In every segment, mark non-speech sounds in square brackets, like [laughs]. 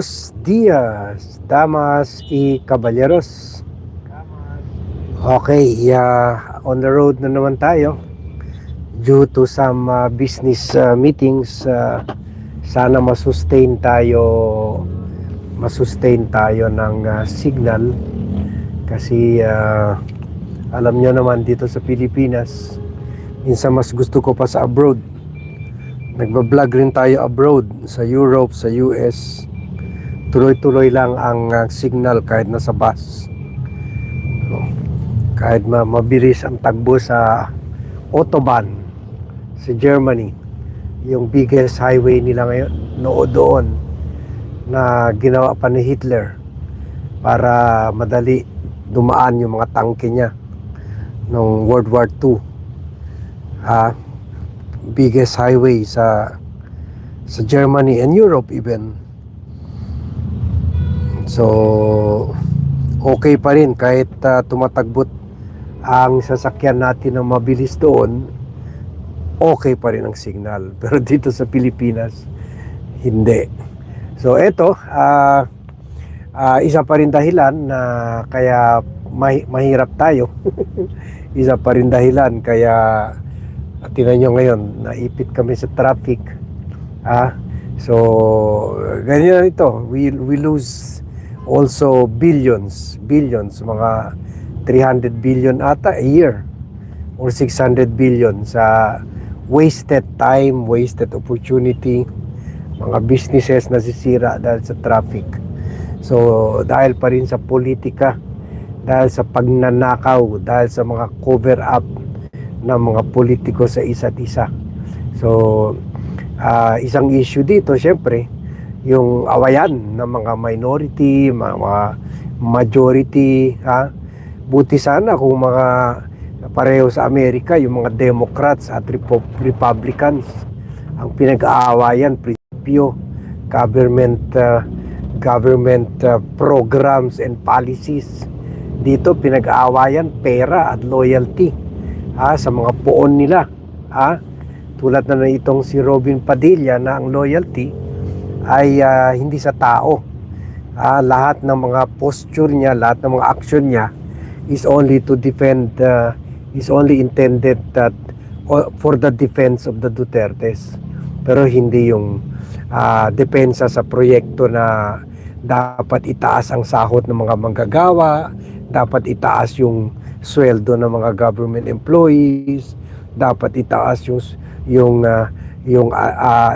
Buenos días, damas y caballeros. Okay, yeah, on the road na naman tayo. Due to some uh, business uh, meetings, uh, sana masustain tayo masustain tayo ng uh, signal kasi uh, alam nyo naman dito sa Pilipinas minsan mas gusto ko pa sa abroad Nagba-vlog rin tayo abroad sa Europe, sa US. Tuloy-tuloy lang ang uh, signal kahit nasa bus. So, kahit ma mabilis ang tagbo sa Autobahn sa Germany. Yung biggest highway nila ngayon, noo doon na ginawa pa ni Hitler para madali dumaan yung mga tangke niya noong World War II. Ah, biggest highway sa sa Germany and Europe even. So okay pa rin kahit uh, tumatagbot ang sasakyan natin ng mabilis doon, okay pa rin ang signal. [laughs] Pero dito sa Pilipinas, hindi. So eto, ah ah, isa pa rin dahilan na kaya mahi- mahirap tayo. [laughs] isa pa rin dahilan kaya at tinan nyo ngayon, naipit kami sa traffic. Ah, so, ganyan ito. We, we lose also billions, billions, mga 300 billion ata a year or 600 billion sa wasted time, wasted opportunity, mga businesses nasisira dahil sa traffic. So, dahil pa rin sa politika, dahil sa pagnanakaw, dahil sa mga cover-up ng mga politiko sa isa't isa. So, ah, isang issue dito, syempre, yung awayan ng mga minority, mga, majority, ha? Buti sana kung mga pareho sa Amerika, yung mga Democrats at Republicans, ang pinag-aawayan, prinsipyo, government, ah, government ah, programs and policies. Dito, pinag-aawayan, pera at loyalty ha, sa mga poon nila. Ha? Tulad na na itong si Robin Padilla na ang loyalty ay ah, hindi sa tao. Ah, lahat ng mga posture niya, lahat ng mga action niya is only to defend, ah, is only intended that o- for the defense of the Dutertes. Pero hindi yung ah, depensa sa proyekto na dapat itaas ang sahot ng mga manggagawa, dapat itaas yung sweldo ng mga government employees, dapat itaas yung yung ah, yung ah, ah,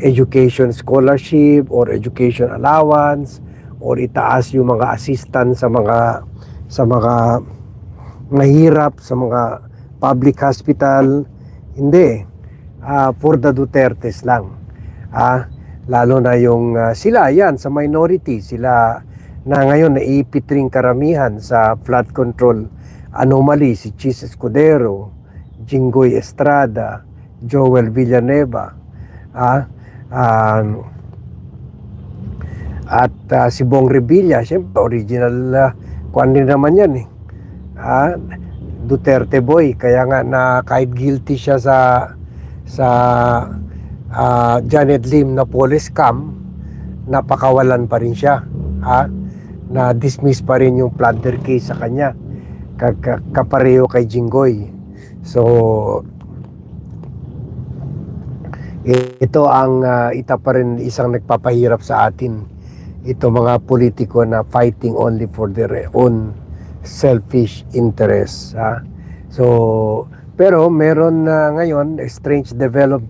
education scholarship or education allowance or itaas yung mga assistance sa mga sa mga mahirap sa mga public hospital. Hindi. Ah, for the Dutertes lang. Ah lalo na yung ah, sila yan sa minority sila na ngayon naipit ring karamihan sa flood control anomaly si Chis Escudero, Jinggoy Estrada, Joel Villanueva, ah, um, at ah, si Bong Revilla, siyempre original uh, kuan din naman yan eh. Ah, Duterte boy, kaya nga na kahit guilty siya sa sa ah, Janet Lim na police scam, napakawalan pa rin siya. Ha? Na dismiss pa rin yung plunder case sa kanya ka- ka- kapareho kay Jinggoy. So, ito ang uh, ita pa rin isang nagpapahirap sa atin. Ito mga politiko na fighting only for their own selfish interests. Ha? So, pero meron na ngayon strange develop,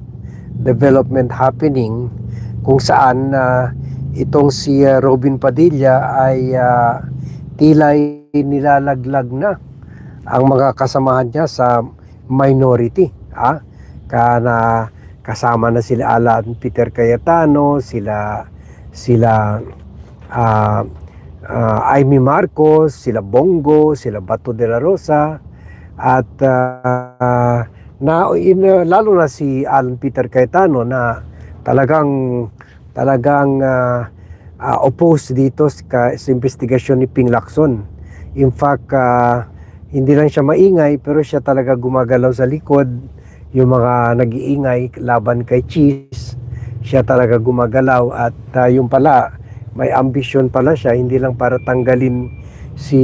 development happening kung saan na itong si uh, Robin Padilla ay uh, tila nilalaglag na ang mga kasamahan niya sa minority. Ha? Kana kasama na sila Alan Peter Cayetano, sila sila uh, uh, Amy Marcos, sila Bongo, sila Bato de la Rosa at uh, na in, lalo na si Alan Peter Cayetano na talagang talagang uh, uh, opposed dito sa, sa investigasyon ni Ping Lacson. In fact, uh, hindi lang siya maingay pero siya talaga gumagalaw sa likod yung mga nag-iingay laban kay Cheese. siya talaga gumagalaw at ah, yung pala may ambisyon pala siya hindi lang para tanggalin si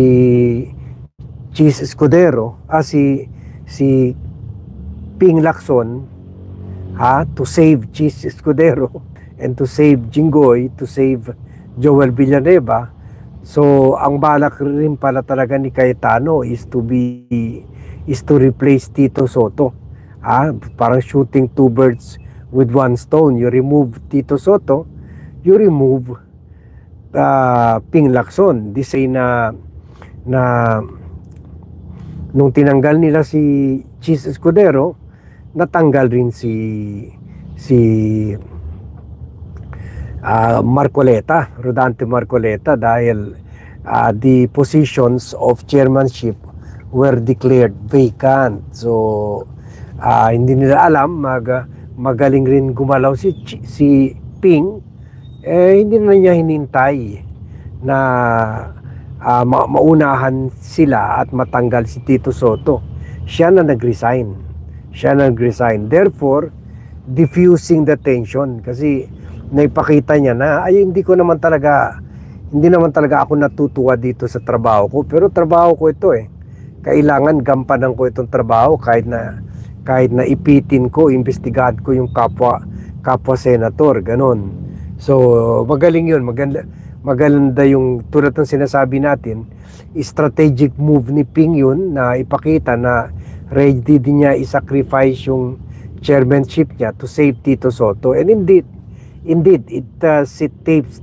Cheese Escudero ah si si Ping Lacson ha to save Cheese Escudero [laughs] and to save Jinggoy to save Joel Villanueva so ang balak rin pala talaga ni Cayetano is to be is to replace Tito Soto ah parang shooting two birds with one stone. You remove Tito Soto you remove uh, Ping Lacson. Di say na na nung tinanggal nila si Cheese Escudero natanggal rin si si ah, Marcoleta, Rodante Marcoleta dahil ah, the positions of chairmanship were declared vacant. So ah, hindi nila alam mag magaling rin gumalaw si si Ping eh hindi na niya hinintay na ah, ma- maunahan sila at matanggal si Tito Soto. Siya na nag-resign. Siya na nag-resign. Therefore, diffusing the tension kasi naipakita niya na ay hindi ko naman talaga hindi naman talaga ako natutuwa dito sa trabaho ko pero trabaho ko ito eh kailangan gampanan ko itong trabaho kahit na kahit na ipitin ko imbestigahan ko yung kapwa kapwa senator ganon so magaling yun. Maganda maganda yung tulad ng sinasabi natin strategic move ni Ping yun na ipakita na ready din niya i-sacrifice yung chairmanship niya to save Tito Soto. And indeed indeed it uh, it tapes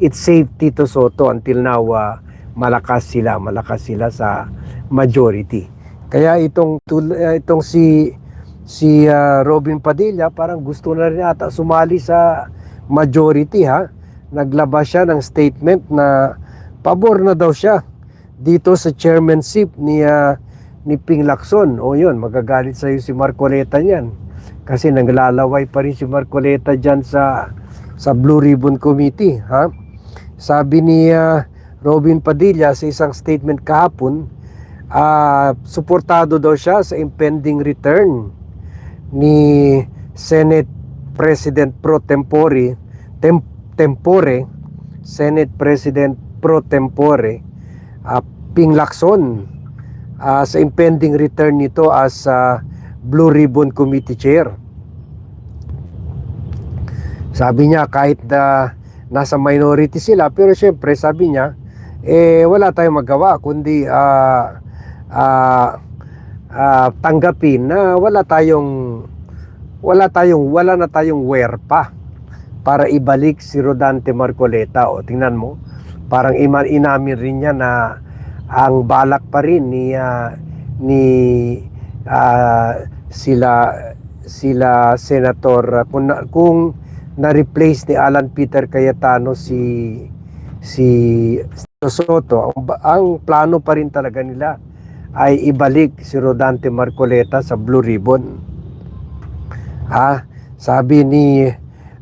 it saved Tito Soto until now uh, malakas sila malakas sila sa majority kaya itong uh, itong si si uh, Robin Padilla parang gusto na rin ata sumali sa majority ha naglabas siya ng statement na pabor na daw siya dito sa chairmanship ni uh, ni Ping Lacson. O yun, magagalit sa si Marcoleta niyan. Kasi naglalaway pa rin si Marcoleta diyan sa sa Blue Ribbon Committee, ha? Sabi ni ah, Robin Padilla sa isang statement kahapon, ah, suportado daw siya sa impending return ni Senate President pro tempore tem, tempore Senate President pro tempore ah, Ping Lacson ah, sa impending return nito as ah, Blue Ribbon Committee Chair. Sabi niya kahit na nasa minority sila pero syempre sabi niya eh wala tayong magawa kundi ah, ah, ah, tanggapin na wala tayong wala tayong wala na tayong werpa para ibalik si Rodante Marcoleta. O tingnan mo parang iman inamin rin niya na ang balak pa rin ni ah, ni ah, sila sila senator kung na, kung na-replace ni Alan Peter Cayetano si si Soto. Ang, ang plano pa rin talaga nila ay ibalik si Rodante Marcoleta sa Blue Ribbon. Ah, sabi ni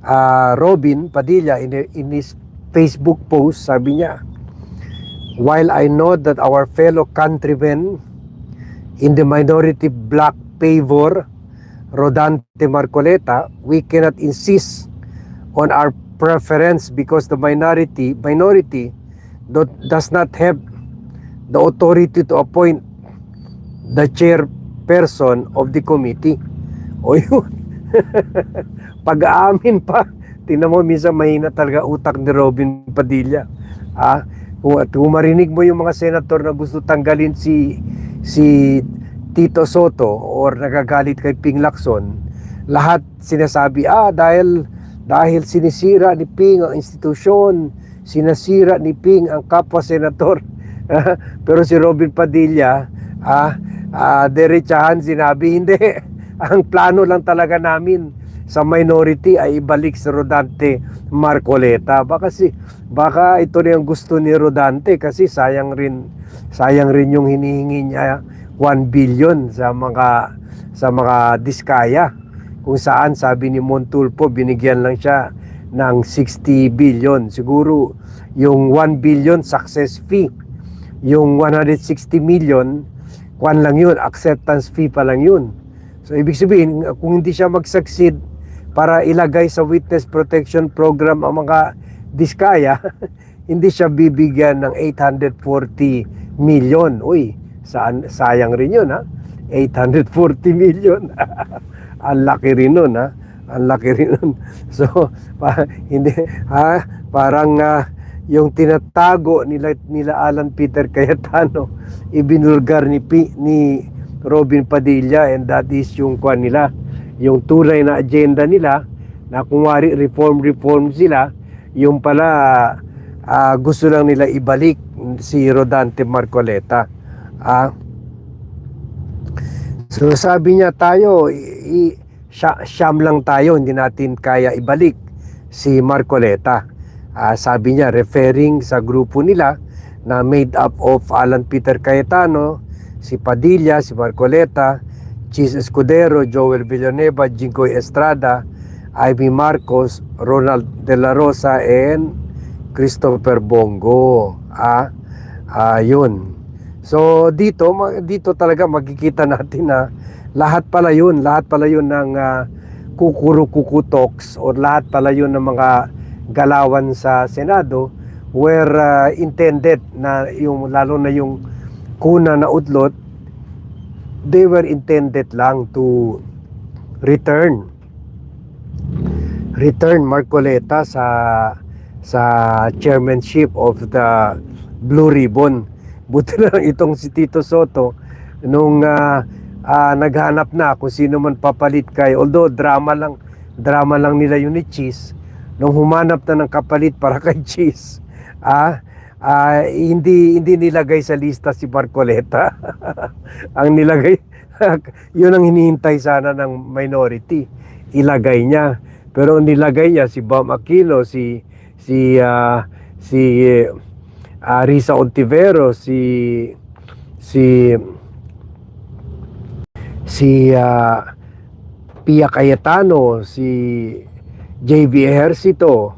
ah, Robin Padilla in, in his Facebook post, sabi niya, While I know that our fellow countrymen in the minority black favor Rodante Marcoleta, we cannot insist on our preference because the minority minority do- does not have the authority to appoint the chairperson of the committee. O yun. [laughs] Pag-aamin pa. Tingnan mo, minsan mahina talaga utak ni Robin Padilla. Ah, kung, kung marinig mo yung mga senator na gusto tanggalin si si Tito Soto or nagagalit kay Ping Lacson, lahat sinasabi, ah, dahil dahil sinisira ni Ping ang institusyon, sinasira ni Ping ang kapwa senator. [laughs] Pero si Robin Padilla, ah, ah, derechahan sinabi, hindi. [laughs] Ang plano lang talaga namin sa minority ay ibalik si Rodante Marcoleta. Baka si baka ito rin ang gusto ni Rodante kasi sayang rin sayang rin yung hinihingi niya 1 billion sa mga sa mga diskaya kung saan sabi ni Montulpo binigyan lang siya ng 60 billion siguro yung 1 billion success fee yung 160 million kwan lang yun acceptance fee pa lang yun so ibig sabihin kung hindi siya mag-succeed para ilagay sa witness protection program ang mga diskaya, [laughs] hindi siya bibigyan ng 840 million. Uy, saan, sayang rin yun ha. 840 million. [laughs] Ang laki rin nun ha. Ang laki rin nun. [laughs] So, pa, hindi, ha, parang ah, yung tinatago nila, nila Alan Peter [laughs] Cayetano, ibinulgar ni, P, ni Robin Padilla and that is yung kwan nila, yung tunay na agenda nila na kung wari reform-reform sila, yung pala ah, gusto lang nila ibalik si Rodante Marcoleta. Ah, So sabi niya tayo, i- i- siya, siyam lang tayo, hindi natin kaya ibalik si Marcoleta. Ah, sabi niya, referring sa grupo nila na made up of Alan Peter Cayetano, si Padilla, si Marcoleta, Chis Escudero, Joel Villanueva, Jingoy Estrada, Ivy Marcos, Ronald De La Rosa, and Christopher Bongo. Ah, ah. So dito dito talaga makikita natin na lahat pala yun, lahat pala yun ng uh, kukuru-kuku talks or lahat pala yun ng mga galawan sa Senado were ah, intended na yung lalo na yung kuna na udlot they were intended lang to return return Marcoleta sa sa chairmanship of the Blue Ribbon. Buti na itong si Tito Soto nung ah, ah, naghanap na kung sino man papalit kay although drama lang drama lang nila yun ni Cheese nung humanap na ng kapalit para [laughs] kay Cheese ah, ah, hindi hindi nilagay sa lista si Marcoleta. [laughs] Ang nilagay [laughs] yun ang hinihintay sana ng minority. Ilagay niya. Pero nilagay niya si Bam Aquino si si ah, si ah, Risa Ontivero si si si ah, Pia Cayetano, si JV Ejercito,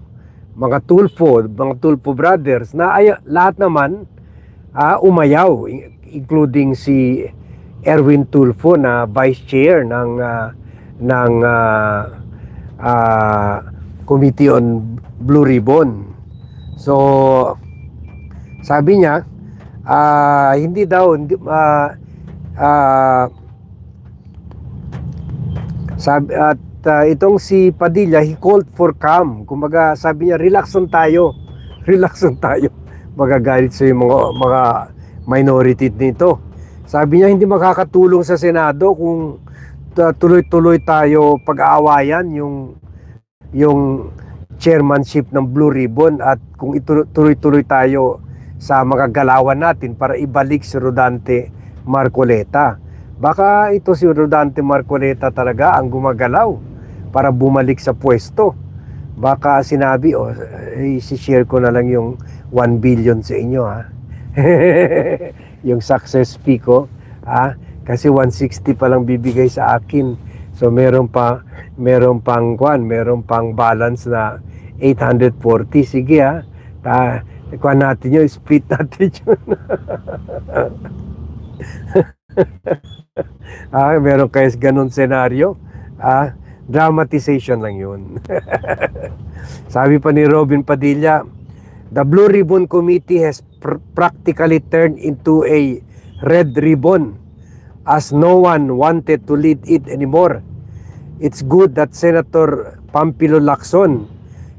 mga Tulfo, mga Tulfo brothers na ay, lahat naman ah, umayaw including si Erwin Tulfo na vice chair ng ah, ng ah, ah, Committee on Blue Ribbon. So sabi niya ah, hindi daw hindi ah, ah, sabi, at ah, itong si Padilla, he called for calm. Kumbaga, sabi niya, relax lang tayo. [laughs] Relax lang tayo. Magagalit sa mga, mga minority nito. Sabi niya, hindi makakatulong sa Senado kung ta- tuloy-tuloy tayo pag-aawayan yung yung chairmanship ng Blue Ribbon at kung tuloy-tuloy tayo sa mga galawan natin para ibalik si Rodante Marcoleta. Baka ito si Rodante Marcoleta talaga ang gumagalaw para bumalik sa pwesto. Baka sinabi, oh, eh, share ko na lang yung 1 billion sa inyo ha. [laughs] yung success fee ko ha. Kasi 160 pa lang bibigay sa akin. So meron pa meron pang kwan, meron pang balance na 840. Sige ha. Ta, kwan natin yun, split natin yun. [laughs] [laughs] ah, meron kayo ganun senaryo. Ah, dramatization lang yun. [laughs] Sabi pa ni Robin Padilla, the Blue Ribbon Committee has pr- practically turned into a red ribbon as no one wanted to lead it anymore. It's good that Senator Pampilo Lacson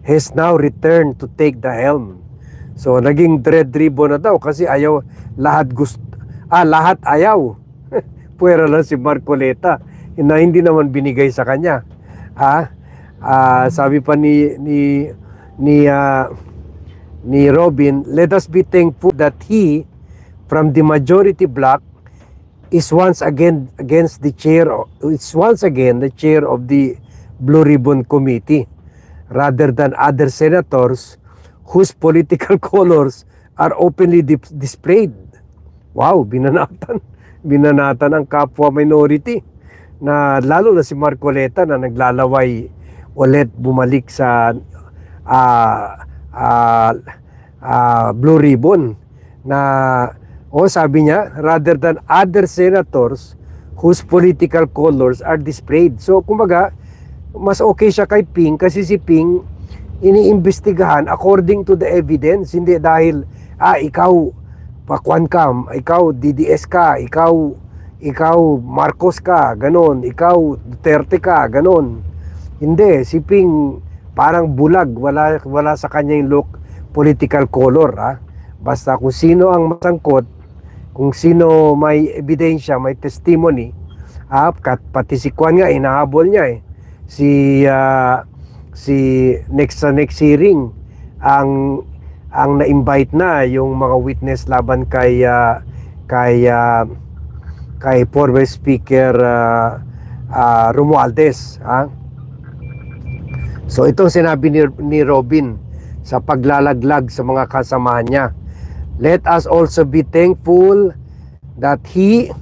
has now returned to take the helm. So naging red ribbon na daw kasi ayaw lahat gusto ah lahat ayaw. Puwera lang si Marcoleta na hindi naman binigay sa kanya. Ah, ah, sabi pa ni ni ni ah, ni Robin, let us be thankful that he from the majority bloc is once again against the chair is once again the chair of the Blue Ribbon Committee rather than other senators whose political [laughs] colors are openly displayed. Wow, binanatan. Binanatan ang kapwa minority na lalo na si Marcoleta na naglalaway ulit bumalik sa ah ah, ah, Blue Ribbon na o sabi niya rather than other senators whose political colors are displayed. So kumbaga mas okay siya kay Ping kasi si Ping iniimbestigahan according to the evidence hindi dahil ah ikaw pakwan ka ikaw DDS ka ikaw ikaw Marcos ka ganon ikaw Duterte ka ganon. Hindi si Ping parang bulag wala wala sa kanya yung look political color ah basta kung sino ang masangkot kung sino may ebidensya may testimony ah kat, pati si Kwan nga inahabol niya eh. Si ah, si next sa next hearing ang ang na-invite na yung mga witness laban kay ah, kay ah, kay former speaker ah, ah, Romualdez ha So itong sinabi ni, ni Robin sa paglalaglag sa mga kasamahan niya. Let us also be thankful that he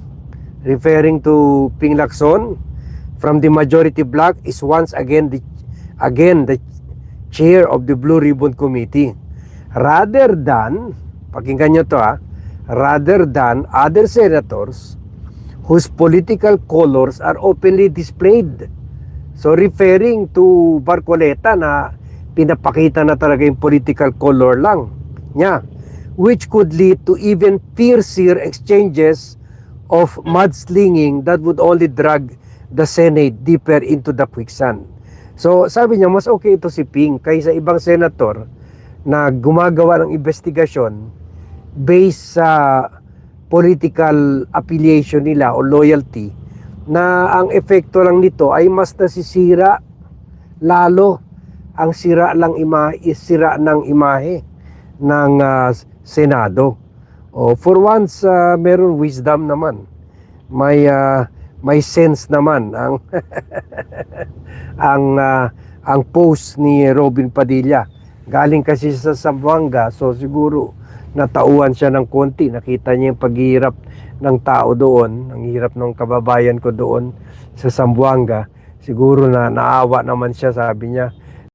referring to Ping Lacson from the majority bloc is once again the again the chair of the Blue Ribbon Committee rather than pakinggan nyo to ha rather than other senators whose political colors are openly displayed so referring to Barcoleta na pinapakita na talaga yung political color lang niya which could lead to even fiercer exchanges of mudslinging that would only drag the Senate deeper into the quicksand. So sabi niya, mas okay ito si Ping kaysa ibang senator na gumagawa ng investigasyon based sa political affiliation nila o loyalty na ang epekto lang nito ay mas nasisira lalo ang sira lang ima sira ng imahe ng ah, Senado. O for once ah, meron wisdom naman. May ah, may sense naman ang [laughs] ang ah, ang post ni Robin Padilla. Galing kasi sa Zamboanga, so siguro natauhan siya ng konti. Nakita niya yung paghihirap ng tao doon, ang hirap ng kababayan ko doon sa Zamboanga. Siguro na naawa naman siya, sabi niya.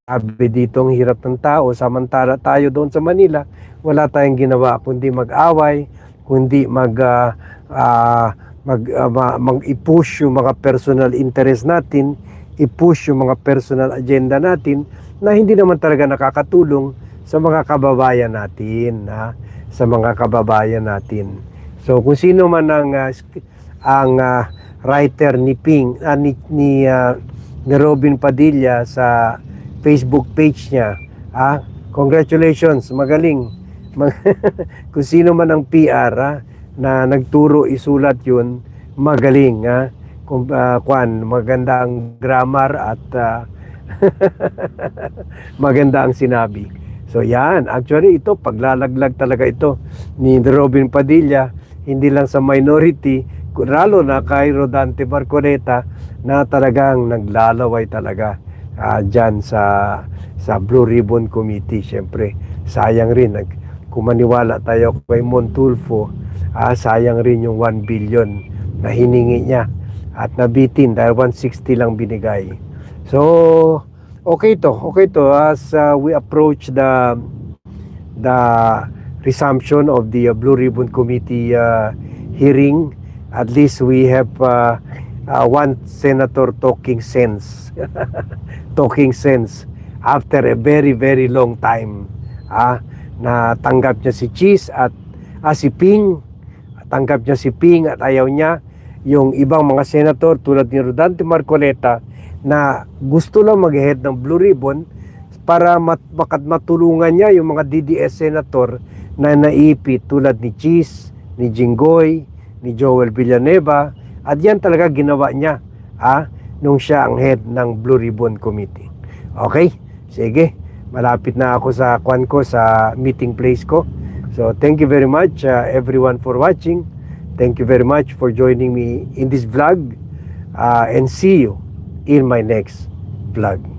Sabi dito ang hirap ng tao, samantala tayo doon sa Manila, wala tayong ginawa kundi mag-away, kundi mag ah, ah, mag ma- mag-i-push yung mga personal interest natin, i-push yung mga personal agenda natin na hindi naman talaga nakakatulong sa mga kababayan natin, ha? sa mga kababayan natin. So kung sino man ang ah, sk- ang ah, writer ni Ping ah, ni ni, ah, ni Robin Padilla sa Facebook page niya, ah, congratulations, magaling. Mag- [laughs] kung sino man ang PR ah, na nagturo isulat 'yun, magaling ha. Kung ah, kwan, maganda ang grammar at ah, [laughs] maganda ang sinabi. So yan, actually ito, paglalaglag talaga ito ni Robin Padilla, hindi lang sa minority, lalo na kay Rodante Barconeta na talagang naglalaway talaga ah, dyan sa, sa Blue Ribbon Committee. Siyempre, sayang rin, nag, kung maniwala tayo kay Montulfo, ah, sayang rin yung 1 billion na hiningi niya at nabitin dahil 160 lang binigay. So, okay to, okay to as uh, we approach the the resumption of the uh, Blue Ribbon Committee uh, hearing. At least we have uh, uh, one senator talking sense, [laughs] talking sense after a very very long time. Ah, na tanggap niya si Cheese at ah, si Ping, tanggap niya si Ping at ayaw niya yung ibang mga senator tulad ni Rodante Marcoleta na gusto lang mag-head ng Blue Ribbon para mat matulungan niya yung mga DDS senator na naipit tulad ni Cheese, ni Jinggoy, ni Joel Villanueva at yan talaga ginawa niya ah, nung siya ang head ng Blue Ribbon Committee. Okay? Sige. Malapit na ako sa kwan ko sa meeting place ko. So thank you very much uh, everyone for watching. Thank you very much for joining me in this vlog uh, and see you in my next vlog.